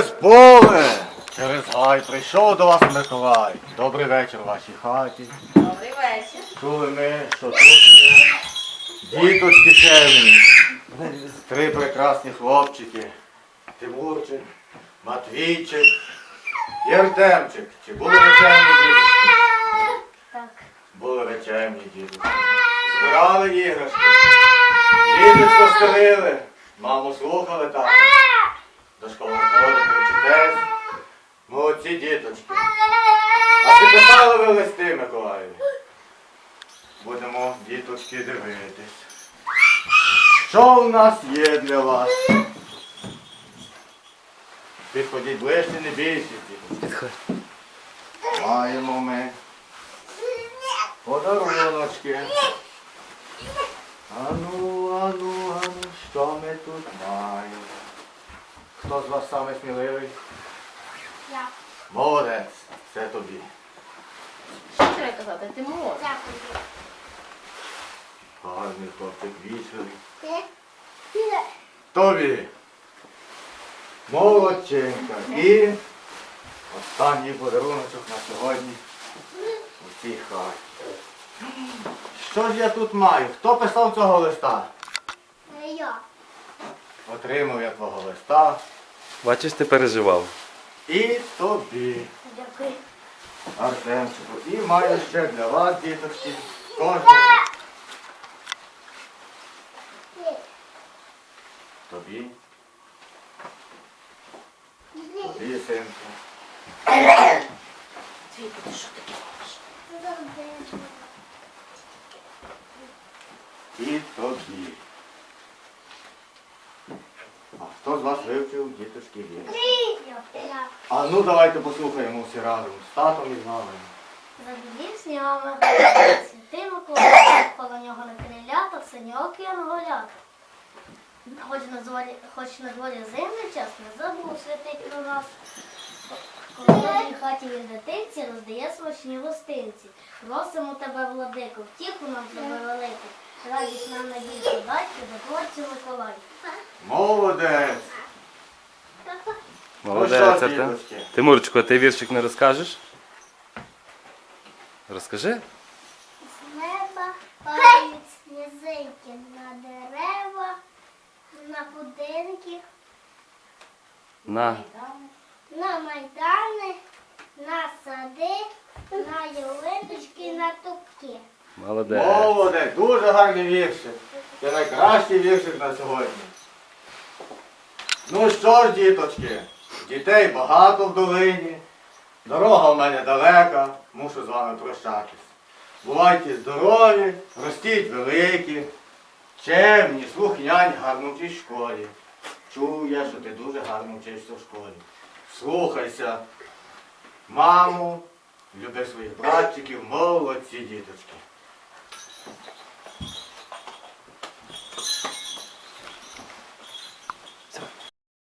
Через поле, через гай прийшов до вас Миколай. Добрий вечір в вашій хаті. Добрий вечір. Чули ми, що тут є діточки чемні. Три прекрасні хлопчики. Тимурчик, Матвійчик і Артемчик. Чи були ви чемні діточки? Так. Були ви чемні діточки. Збирали іграшки. Діточко стелили. Маму слухали так. До школи ходите, вчитесь. Молодці діточки. А чи писали ви листи, Миколаєві? Будемо, діточки, дивитись. Що в нас є для вас? Підходіть ближче, не бійтесь, діточки. Маємо ми подаруночки. Ану, ану, ану, що ми тут маємо? Хто з вас саме сміливий? Я. Молодець, це тобі. Що треба казати? Тимур. Дякую. Гарний хлопчик вічливий. Ти? Тобі. Молодчинка. І останній подаруночок на сьогодні у цій хаті. Що ж я тут маю? Хто писав цього листа? Я. Отримав я твого листа. Бачиш, ти переживав. І тобі, Дякую. Артемчику. І маю ще для вас, діточки, кожного. Тобі. Тобі, синку. Твій, ти що таке? І тобі. А хто з вас вивчив діточки вірш? А ну давайте послухаємо всі разом. З татом і з мамою. Забудів снігами святий Миколай, коло нього на крилята, синьок і анголят. Хоч на дворі, хоч на дворі зимний час, не забув святий про нас. Коли в добрій хаті від дитинці роздає смачні гостинці. Просимо тебе, владико, втіху нам зроби велику. Радість нам надійку дай, до творцю Миколай. Молодець! Молодець, Артем. Тимурчику, а ти віршик не розкажеш? Розкажи. З неба падають сніжинки на дерева, на будинки, На. на майдани, на сади, на ялиночки, на тупки. Молодець. Молодець, дуже гарний віршик. Це найкращий віршик на сьогодні. Ну що ж, діточки, дітей багато в долині. Дорога в мене далека, мушу з вами прощатись. Бувайте здорові, ростіть великі, чемні, слухняні, гарно в школі. Чув я, що ти дуже гарно вчишся в школі. Слухайся, маму, люби своїх братчиків, молодці діточки.